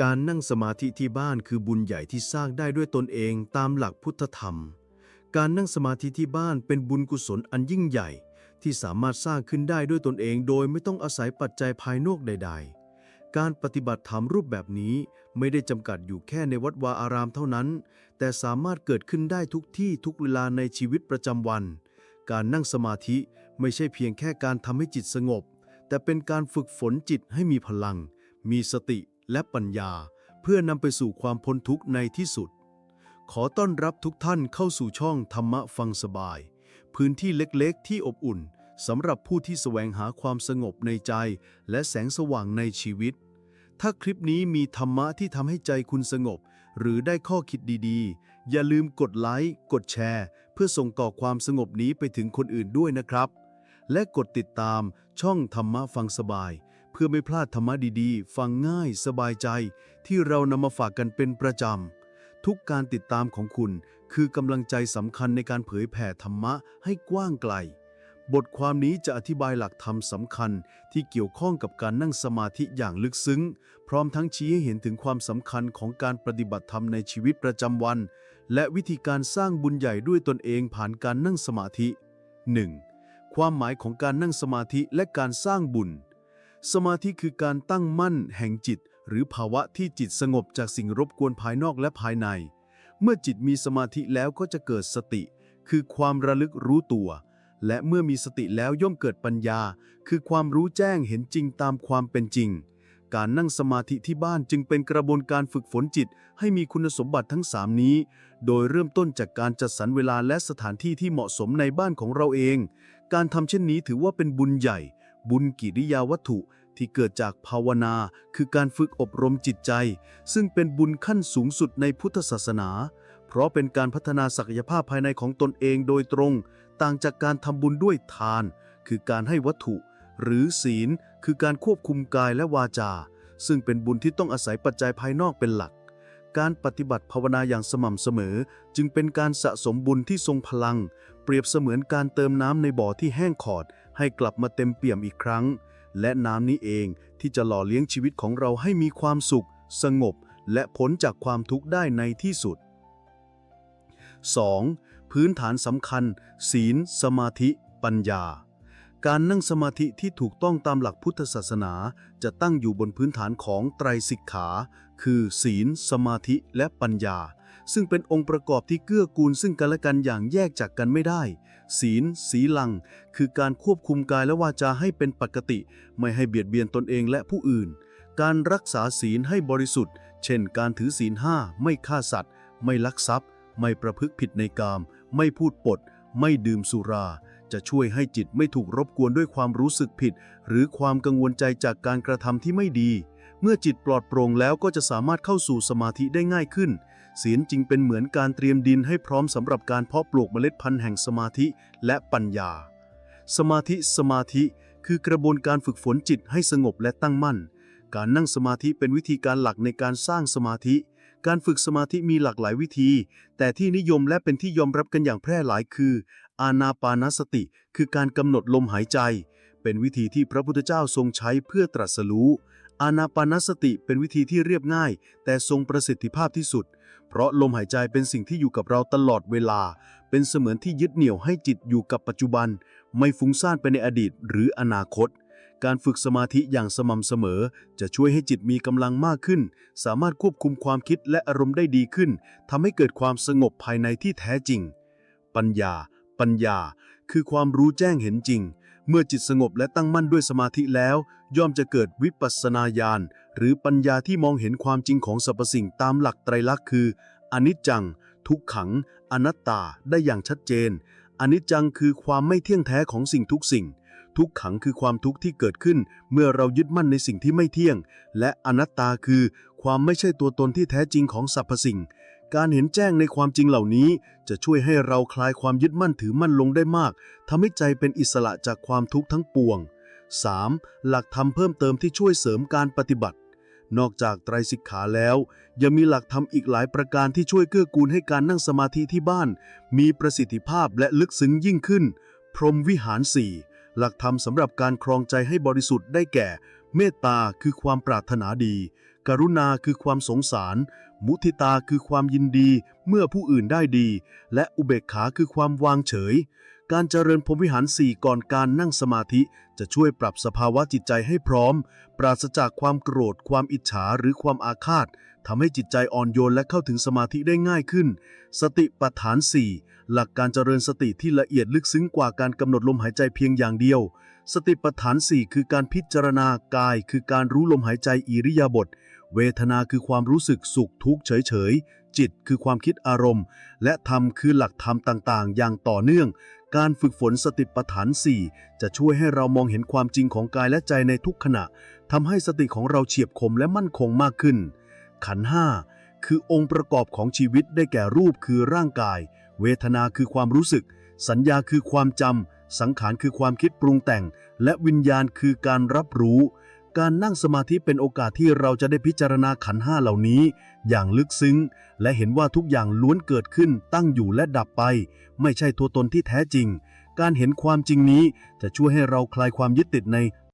การนั่งสมาธิที่บ้านคือบุญใหญ่ที่สร้างได้ด้วยตนเองตามหลักพุทธธรรม การนั่งสมาธิที่บ้านเป็นบุญกุศลอันยิ่งใหญ่ ที่สามารถสร้างขึ้นได้ด้วยตนเอง โดยไม่ต้องอาศัยปัจจัยภายนอกใด ๆ การปฏิบัติธรรมรูปแบบนี้ไม่ได้จำกัดอยู่แค่ในวัดวาอารามเท่านั้น แต่สามารถเกิดขึ้นได้ทุกที่ทุกเวลาในชีวิตประจำวัน การนั่งสมาธิไม่ใช่เพียงแค่การทำให้จิตสงบ แต่เป็นการฝึกฝนจิตให้มีพลัง มีสติ และปัญญาเพื่อนำไปสู่ความพ้นทุกข์ในที่สุด ขอต้อนรับทุกท่านเข้าสู่ช่องธรรมะฟังสบาย พื้นที่เล็กๆ ที่อบอุ่นสำหรับผู้ที่แสวงหาความสงบในใจ และแสงสว่างในชีวิต ถ้าคลิปนี้มีธรรมะที่ทำให้ใจคุณสงบ หรือได้ข้อคิดดีๆ อย่าลืมกดไลค์กดแชร์ เพื่อส่งต่อความสงบนี้ไปถึงคนอื่นด้วยนะครับ และกดติดตามช่องธรรมะฟังสบาย เพื่อไม่พลาดธรรมะดีๆ ฟังง่ายสบายใจ ที่เรานำมาฝากกันเป็นประจำ ทุกการติดตามของคุณ คือกำลังใจสำคัญในการเผยแผ่ธรรมะให้กว้างไกล บทความนี้จะอธิบายหลักธรรมสำคัญที่เกี่ยวข้องกับการนั่งสมาธิอย่างลึกซึ้ง พร้อมทั้งชี้ให้เห็นถึงความสำคัญของการปฏิบัติธรรมในชีวิตประจำวัน และวิธีการสร้างบุญใหญ่ด้วยตนเองผ่านการนั่งสมาธิ 1. ความหมายของการนั่งสมาธิและการสร้างบุญ สมาธิคือการตั้งมั่นแห่งจิต หรือภาวะที่จิตสงบจากสิ่งรบกวนภายนอกและภายใน เมื่อจิตมีสมาธิแล้วก็จะเกิดสติ คือความระลึกรู้ตัว และเมื่อมีสติแล้วย่อมเกิดปัญญา คือความรู้แจ้งเห็นจริงตามความเป็นจริง การนั่งสมาธิที่บ้านจึงเป็นกระบวนการฝึกฝนจิต ให้มีคุณสมบัติทั้งสามนี้ โดยเริ่มต้นจากการจัดสรรเวลาและสถานที่ที่เหมาะสมในบ้านของเราเอง การทำเช่นนี้ถือว่าเป็นบุญใหญ่ บุญกิริยาวัตถุที่เกิดจากภาวนาคือการฝึกอบรมจิตใจ ซึ่งเป็นบุญขั้นสูงสุดในพุทธศาสนา เพราะเป็นการพัฒนาศักยภาพภายในของตนเองโดยตรง ต่างจากการทำบุญด้วยทาน คือการให้วัตถุ หรือศีล คือการควบคุมกายและวาจา ซึ่งเป็นบุญที่ต้องอาศัยปัจจัยภายนอกเป็นหลัก การปฏิบัติภาวนาอย่างสม่ำเสมอ จึงเป็นการสะสมบุญที่ทรงพลัง เปรียบเสมือนการเติมน้ำในบ่อที่แห้งขอด ให้กลับมาเต็มเปี่ยมอีกครั้ง และน้ำนี้เองที่จะหล่อเลี้ยงชีวิตของเราให้มีความสุข สงบ และพ้นจากความทุกข์ได้ในที่สุด 2. พื้นฐานสำคัญ ศีล สมาธิ ปัญญา การนั่งสมาธิที่ถูกต้องตามหลักพุทธศาสนา จะตั้งอยู่บนพื้นฐานของไตรสิกขา คือ ศีล สมาธิ และปัญญา ซึ่งเป็นองค์ประกอบที่เกื้อกูลซึ่งกันและกันอย่างแยกจากกันไม่ได้ ศีล สีลัง คือการควบคุมกายและวาจาให้เป็นปกติ ไม่ให้เบียดเบียนตนเองและผู้อื่น การรักษาศีลให้บริสุทธิ์ เช่น การถือศีลห้าไม่ฆ่าสัตว์ ไม่ลักทรัพย์ ไม่ประพฤติผิดในกาม ไม่พูดปด ไม่ดื่มสุรา จะช่วยให้จิตไม่ถูกรบกวนด้วยความรู้สึกผิด หรือความกังวลใจจากการกระทำที่ไม่ดี เมื่อจิตปลอดโปร่งแล้วก็จะสามารถเข้าสู่สมาธิได้ง่ายขึ้น ศีลจึงเป็นเหมือนการเตรียมดินให้พร้อมสำหรับการเพาะปลูกเมล็ดพันธุ์แห่งสมาธิและปัญญา สมาธิสมาธิคือกระบวนการฝึกฝนจิตให้สงบและตั้งมั่น การนั่งสมาธิเป็นวิธีการหลักในการสร้างสมาธิ การฝึกสมาธิมีหลากหลายวิธี แต่ที่นิยมและเป็นที่ยอมรับกันอย่างแพร่หลายคือ อานาปานสติ คือการกำหนดลมหายใจ เป็นวิธีที่พระพุทธเจ้าทรงใช้เพื่อตรัสรู้ อานาปานสติเป็นวิธีที่เรียบง่าย แต่ทรงประสิทธิภาพที่สุด เพราะลมหายใจเป็นสิ่งที่อยู่กับเราตลอดเวลา เป็นเสมือนที่ยึดเหนี่ยวให้จิตอยู่กับปัจจุบัน ไม่ฟุ้งซ่านไปในอดีตหรืออนาคต การฝึกสมาธิอย่างสม่ำเสมอ จะช่วยให้จิตมีกำลังมากขึ้น สามารถควบคุมความคิดและอารมณ์ได้ดีขึ้นทำให้เกิดความสงบภายในที่แท้จริง ปัญญา ปัญญา คือความรู้แจ้งเห็นจริง เมื่อจิตสงบและตั้งมั่นด้วยสมาธิแล้ว ย่อมจะเกิดวิปัสสนาญาณหรือปัญญาที่มองเห็นความจริงของสรรพสิ่งตามหลักไตรลักษณ์คือ อนิจจัง ทุกขัง อนัตตาได้อย่างชัดเจน อนิจจังคือความไม่เที่ยงแท้ของสิ่งทุกสิ่ง ทุกขังคือความทุกข์ที่เกิดขึ้น เมื่อเรายึดมั่นในสิ่งที่ไม่เที่ยง และอนัตตาคือ ความไม่ใช่ตัวตนที่แท้จริงของสรรพสิ่งการเห็นแจ้งในความจริงเหล่านี้ จะช่วยให้เราคลายความยึดมั่นถือมั่นลงได้มากทำให้ใจเป็นอิสระจากความทุกข์ทั้งปวง 3. หลักธรรมเพิ่มเติมที่ช่วยเสริมการปฏิบัติ นอกจากไตรสิกขาแล้ว ยังมีหลักธรรมอีกหลายประการที่ช่วยเกื้อกูลให้การนั่งสมาธิที่บ้าน มีประสิทธิภาพและลึกซึ้งยิ่งขึ้น พรหมวิหารสี่หลักธรรมสำหรับการครองใจให้บริสุทธิ์ได้แก่ เมตตาคือความปรารถนาดี กรุณาคือความสงสาร มุทิตาคือความยินดี เมื่อผู้อื่นได้ดี และอุเบกขาคือความวางเฉย การเจริญพรหมวิหารสี่ก่อนการนั่งสมาธิ จะช่วยปรับสภาวะจิตใจให้พร้อม ปราศจากความโกรธ ความอิจฉาหรือความอาฆาตทำให้จิตใจอ่อนโยนและเข้าถึงสมาธิได้ง่ายขึ้น สติปัฏฐาน 4 หลักการเจริญสติที่ละเอียดลึกซึ้งกว่าการกำหนดลมหายใจเพียงอย่างเดียว สติปัฏฐาน 4 คือการพิจารณากาย คือการรู้ลมหายใจอิริยาบถเวทนาคือความรู้สึกสุขทุกข์เฉย จิตคือความคิดอารมณ์ และธรรมคือหลักธรรมต่างๆ อย่างต่อเนื่อง การฝึกฝนสติปัฏฐาน 4 จะช่วยให้เรามองเห็นความจริงของกายและใจในทุกขณะทำให้สติของเราเฉียบคมและมั่นคงมากขึ้น ขันห้าคือองค์ประกอบของชีวิตได้แก่รูปคือร่างกาย เวทนาคือความรู้สึก สัญญาคือความจำสังขารคือความคิดปรุงแต่ง และวิญญาณคือการรับรู้ การนั่งสมาธิเป็นโอกาสที่เราจะได้พิจารณาขันห้าเหล่านี้ อย่างลึกซึ้ง และเห็นว่าทุกอย่างล้วนเกิดขึ้นตั้งอยู่และดับไป ไม่ใช่ตัวตนที่แท้จริง การเห็นความจริงนี้จะช่วยให้เราคลายความยึดติดใน